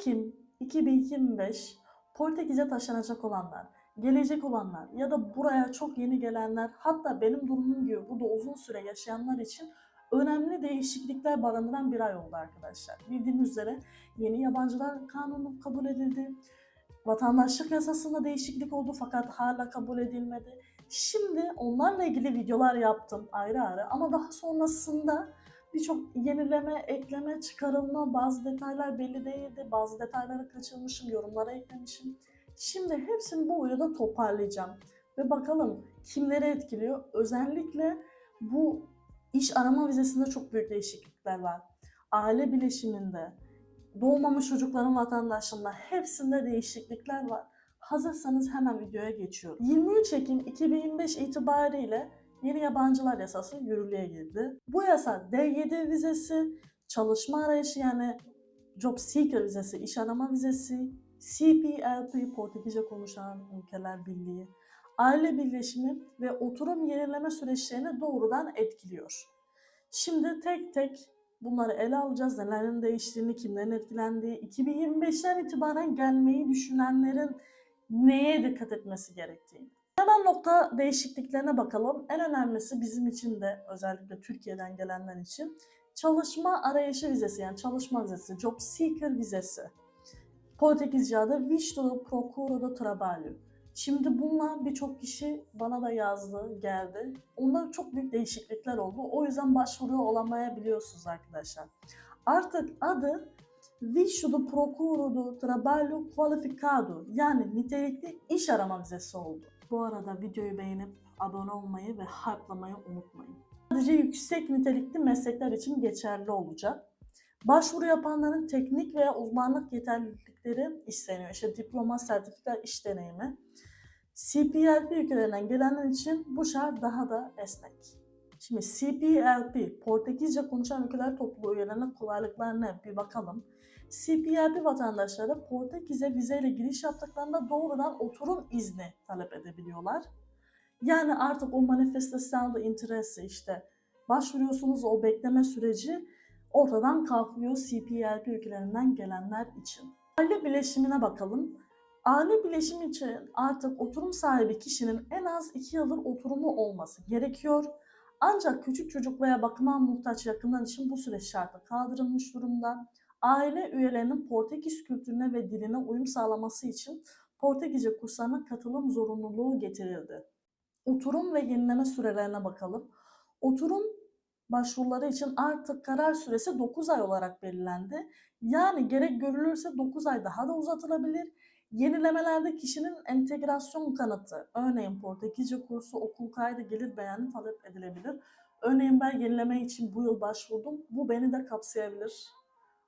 Ekim 2025 Portekiz'e taşınacak olanlar, gelecek olanlar ya da buraya çok yeni gelenler hatta benim durumum gibi burada uzun süre yaşayanlar için önemli değişiklikler barındıran bir ay oldu arkadaşlar. Bildiğiniz üzere yeni yabancılar kanunu kabul edildi. Vatandaşlık yasasında değişiklik oldu fakat hala kabul edilmedi. Şimdi onlarla ilgili videolar yaptım ayrı ayrı ama daha sonrasında birçok yenileme, ekleme, çıkarılma, bazı detaylar belli değildi, bazı detayları kaçırmışım, yorumlara eklemişim. Şimdi hepsini bu videoda toparlayacağım ve bakalım kimleri etkiliyor. Özellikle bu iş arama vizesinde çok büyük değişiklikler var. Aile bileşiminde, doğmamış çocukların vatandaşlığında hepsinde değişiklikler var. Hazırsanız hemen videoya geçiyorum. 23 Ekim 2025 itibariyle yeni yabancılar yasası yürürlüğe girdi. Bu yasa D7 vizesi, çalışma arayışı yani Job Seeker vizesi, iş arama vizesi, CPLP Portekizce konuşan ülkeler birliği, aile birleşimi ve oturum yenileme süreçlerini doğrudan etkiliyor. Şimdi tek tek bunları ele alacağız. Nelerin değiştiğini, kimlerin etkilendiği, 2025'ten itibaren gelmeyi düşünenlerin neye dikkat etmesi gerektiğini. Hemen nokta değişikliklerine bakalım. En önemlisi bizim için de özellikle Türkiye'den gelenler için çalışma arayışı vizesi yani çalışma vizesi, job seeker vizesi. Portekizce adı Visto Procuro do Trabalho. Şimdi bunlar birçok kişi bana da yazdı, geldi. Onda çok büyük değişiklikler oldu. O yüzden başvuruyor olamayabiliyorsunuz arkadaşlar. Artık adı Visto Procuro do Trabalho Qualificado yani nitelikli iş arama vizesi oldu. Bu arada videoyu beğenip abone olmayı ve hype'lamayı unutmayın. Sadece yüksek nitelikli meslekler için geçerli olacak. Başvuru yapanların teknik veya uzmanlık yeterlilikleri isteniyor. İşte diploma, sertifika, iş deneyimi. CPLP ülkelerinden gelenler için bu şart daha da esnek. Şimdi CPLP, Portekizce konuşan ülkeler topluluğu üyelerine kolaylıklar ne? Bir bakalım. CPLP vatandaşları Portekiz'e vizeyle giriş yaptıklarında doğrudan oturum izni talep edebiliyorlar. Yani artık o manifestasyonda interesi işte başvuruyorsunuz o bekleme süreci ortadan kalkıyor CPLP ülkelerinden gelenler için. Aile bileşimine bakalım. Aile bileşimi için artık oturum sahibi kişinin en az 2 yıldır oturumu olması gerekiyor. Ancak küçük çocuk veya bakıma muhtaç yakınlar için bu süreç şartı kaldırılmış durumda. Aile üyelerinin Portekiz kültürüne ve diline uyum sağlaması için Portekizce kurslarına katılım zorunluluğu getirildi. Oturum ve yenileme sürelerine bakalım. Oturum başvuruları için artık karar süresi 9 ay olarak belirlendi. Yani gerek görülürse 9 ay daha da uzatılabilir. Yenilemelerde kişinin entegrasyon kanıtı, örneğin Portekizce kursu, okul kaydı, gelir beyanı talep edilebilir. Örneğin ben yenileme için bu yıl başvurdum. Bu beni de kapsayabilir.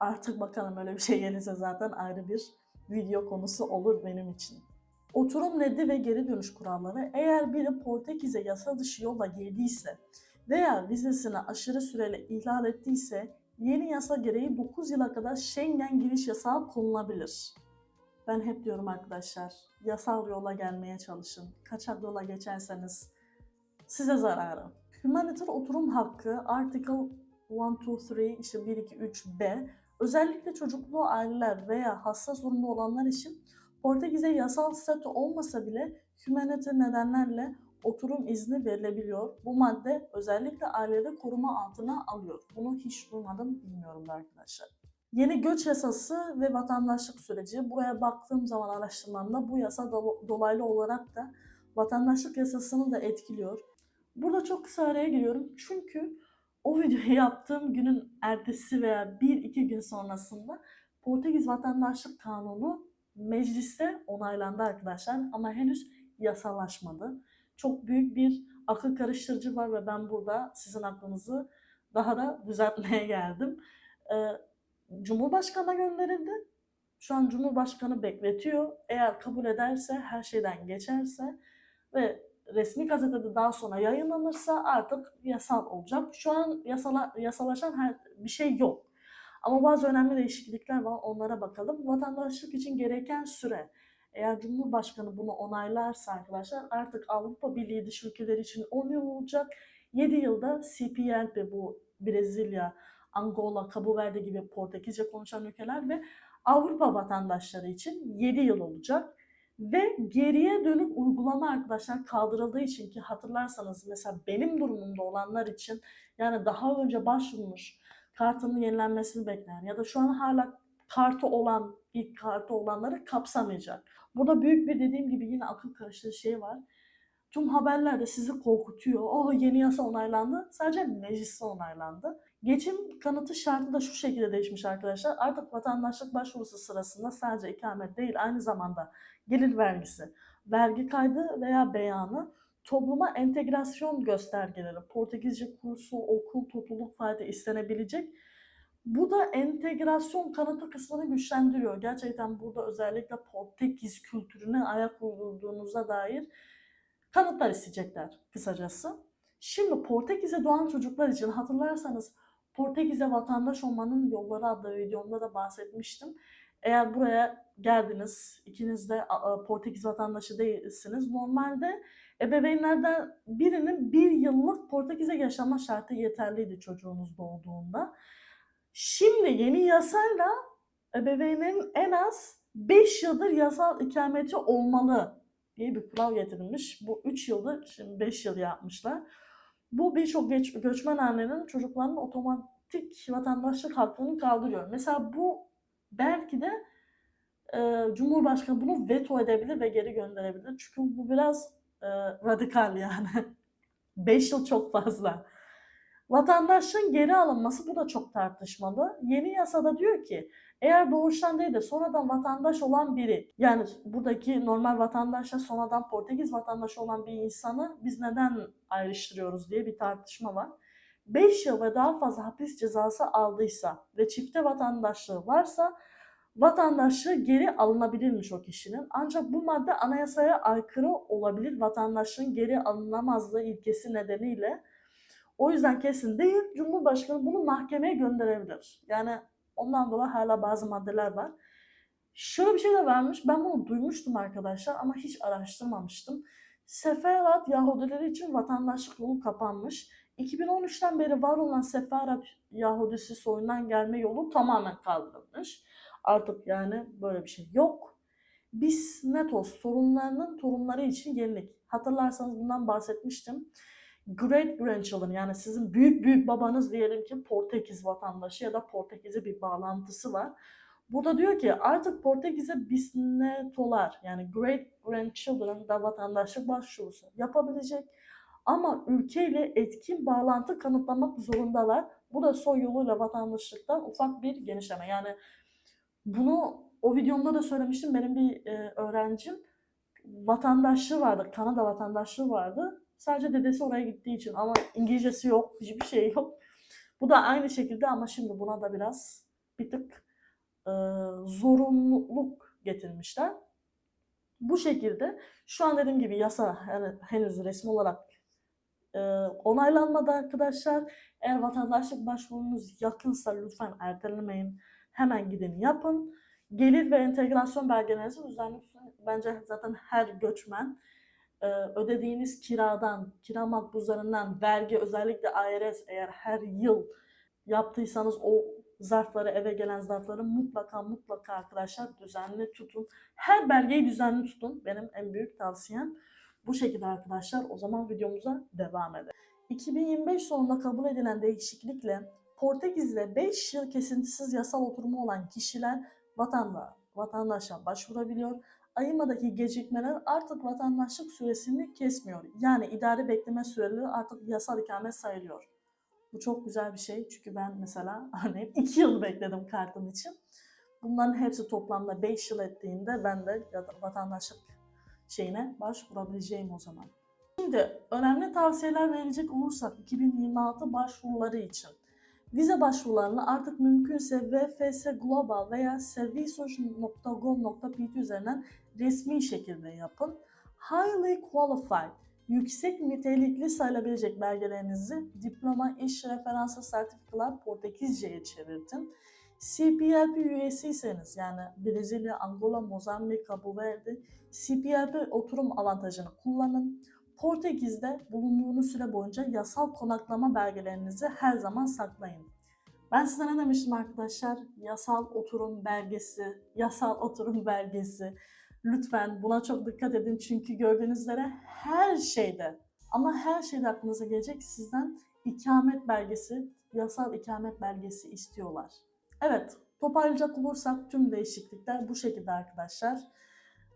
Artık bakalım öyle bir şey gelirse zaten ayrı bir video konusu olur benim için. Oturum reddi ve geri dönüş kuralları eğer biri Portekiz'e yasa dışı yolla girdiyse veya vizesini aşırı süreli ihlal ettiyse yeni yasa gereği 9 yıla kadar Schengen giriş yasağı konulabilir. Ben hep diyorum arkadaşlar, yasal yola gelmeye çalışın. Kaçak yola geçerseniz size zararı. Humanitarian oturum hakkı Article 1, 2, 3, işte 1, 2, 3, B özellikle çocuklu aileler veya hassas durumda olanlar için Portekiz'e yasal statü olmasa bile humanitarian nedenlerle oturum izni verilebiliyor. Bu madde özellikle aileleri koruma altına alıyor. Bunu hiç duymadım, bilmiyorum da arkadaşlar. Yeni göç yasası ve vatandaşlık süreci. Buraya baktığım zaman araştırmamda bu yasa do- dolaylı olarak da vatandaşlık yasasını da etkiliyor. Burada çok kısa araya giriyorum çünkü o videoyu yaptığım günün ertesi veya bir iki gün sonrasında Portekiz Vatandaşlık Kanunu mecliste onaylandı arkadaşlar ama henüz yasalaşmadı. Çok büyük bir akıl karıştırıcı var ve ben burada sizin aklınızı daha da düzeltmeye geldim. Ee, Cumhurbaşkanı'na gönderildi. Şu an Cumhurbaşkanı bekletiyor. Eğer kabul ederse, her şeyden geçerse ve resmi gazetede daha sonra yayınlanırsa artık yasal olacak. Şu an yasala, yasalaşan her bir şey yok. Ama bazı önemli değişiklikler var. Onlara bakalım. Vatandaşlık için gereken süre. Eğer Cumhurbaşkanı bunu onaylarsa arkadaşlar artık Avrupa Birliği dışı ülkeleri için 10 yıl olacak. 7 yılda CPLP bu Brezilya, Angola, Cabo Verde gibi Portekizce konuşan ülkeler ve Avrupa vatandaşları için 7 yıl olacak. Ve geriye dönük uygulama arkadaşlar kaldırıldığı için ki hatırlarsanız mesela benim durumumda olanlar için yani daha önce başvurmuş kartının yenilenmesini bekleyen ya da şu an hala kartı olan ilk kartı olanları kapsamayacak. Burada büyük bir dediğim gibi yine akıl karıştığı şey var. Tüm haberler de sizi korkutuyor. Oh yeni yasa onaylandı. Sadece mecliste onaylandı. Geçim kanıtı şartı da şu şekilde değişmiş arkadaşlar. Artık vatandaşlık başvurusu sırasında sadece ikamet değil aynı zamanda gelir vergisi, vergi kaydı veya beyanı, topluma entegrasyon göstergeleri, Portekizce kursu, okul, topluluk fayda istenebilecek. Bu da entegrasyon kanıtı kısmını güçlendiriyor. Gerçekten burada özellikle Portekiz kültürüne ayak uydurduğunuza dair kanıtlar isteyecekler kısacası. Şimdi Portekiz'e doğan çocuklar için hatırlarsanız Portekiz'e vatandaş olmanın yolları adlı videomda da bahsetmiştim. Eğer buraya geldiniz, ikiniz de Portekiz vatandaşı değilsiniz. Normalde ebeveynlerden birinin bir yıllık Portekiz'e yaşama şartı yeterliydi çocuğunuz doğduğunda. Şimdi yeni yasayla ebeveynin en az 5 yıldır yasal ikameti olmalı diye bir kural getirilmiş. Bu 3 yıldır şimdi 5 yıl yapmışlar. Bu birçok göçmen annenin çocuklarının otomatik vatandaşlık hakkını kaldırıyor. Mesela bu belki de e, Cumhurbaşkanı bunu veto edebilir ve geri gönderebilir. Çünkü bu biraz e, radikal yani. 5 yıl çok fazla. Vatandaşlığın geri alınması bu da çok tartışmalı. Yeni yasada diyor ki eğer doğuştan değil de sonradan vatandaş olan biri yani buradaki normal vatandaşla sonradan Portekiz vatandaşı olan bir insanı biz neden ayrıştırıyoruz diye bir tartışma var. 5 yıl ve daha fazla hapis cezası aldıysa ve çifte vatandaşlığı varsa vatandaşlığı geri alınabilirmiş o kişinin. Ancak bu madde anayasaya aykırı olabilir vatandaşlığın geri alınamazlığı ilkesi nedeniyle. O yüzden kesin değil. Cumhurbaşkanı bunu mahkemeye gönderebilir. Yani ondan dolayı hala bazı maddeler var. Şöyle bir şey de vermiş. Ben bunu duymuştum arkadaşlar ama hiç araştırmamıştım. Seferat Yahudileri için vatandaşlık yolu kapanmış. 2013'ten beri var olan Seferat Yahudisi soyundan gelme yolu tamamen kaldırılmış. Artık yani böyle bir şey yok. Biz Netos sorunlarının torunları için yenilik. Hatırlarsanız bundan bahsetmiştim great grandchildren yani sizin büyük büyük babanız diyelim ki Portekiz vatandaşı ya da Portekiz'e bir bağlantısı var. Burada diyor ki artık Portekiz'e bisnetolar yani great grandchildren da vatandaşlık başvurusu yapabilecek. Ama ülkeyle etkin bağlantı kanıtlamak zorundalar. Bu da soy yoluyla vatandaşlıktan ufak bir genişleme. Yani bunu o videomda da söylemiştim. Benim bir e, öğrencim vatandaşlığı vardı. Kanada vatandaşlığı vardı. Sadece dedesi oraya gittiği için ama İngilizcesi yok, hiçbir şey yok. Bu da aynı şekilde ama şimdi buna da biraz bir tık e, zorunluluk getirmişler. Bu şekilde şu an dediğim gibi yasa yani henüz resmi olarak e, onaylanmadı arkadaşlar. Eğer vatandaşlık başvurunuz yakınsa lütfen ertelemeyin. Hemen gidin yapın. Gelir ve entegrasyon belgelerinizi üzerine bence zaten her göçmen ödediğiniz kiradan, kira makbuzlarından, vergi özellikle IRS eğer her yıl yaptıysanız o zarfları eve gelen zarfları mutlaka mutlaka arkadaşlar düzenli tutun. Her belgeyi düzenli tutun. Benim en büyük tavsiyem bu şekilde arkadaşlar. O zaman videomuza devam edelim. 2025 sonunda kabul edilen değişiklikle Portekiz'de 5 yıl kesintisiz yasal oturumu olan kişiler vatanda, vatandaşa başvurabiliyor ayımadaki gecikmeler artık vatandaşlık süresini kesmiyor. Yani idari bekleme süreleri artık yasal ikamet sayılıyor. Bu çok güzel bir şey çünkü ben mesela örneğin 2 yıl bekledim kartım için. Bunların hepsi toplamda 5 yıl ettiğinde ben de vatandaşlık şeyine başvurabileceğim o zaman. Şimdi önemli tavsiyeler verecek olursak 2026 başvuruları için Vize başvurularını artık mümkünse VFS Global veya servisos.gov.pt üzerinden resmi şekilde yapın. Highly qualified, yüksek nitelikli sayılabilecek belgelerinizi diploma, iş referansı, sertifikalar Portekizce'ye çevirtin. CPLP üyesiyseniz yani Brezilya, Angola, Mozambik, Cabo Verde CPLP oturum avantajını kullanın. Portekiz'de bulunduğunuz süre boyunca yasal konaklama belgelerinizi her zaman saklayın. Ben size ne demiştim arkadaşlar? Yasal oturum belgesi, yasal oturum belgesi. Lütfen buna çok dikkat edin çünkü gördüğünüz üzere her şeyde ama her şeyde aklınıza gelecek sizden ikamet belgesi, yasal ikamet belgesi istiyorlar. Evet, toparlayacak olursak tüm değişiklikler bu şekilde arkadaşlar.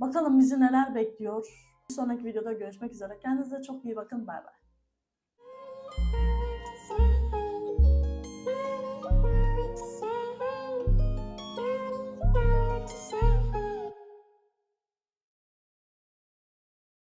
Bakalım bizi neler bekliyor. Bir sonraki videoda görüşmek üzere. Kendinize çok iyi bakın. Bay bay.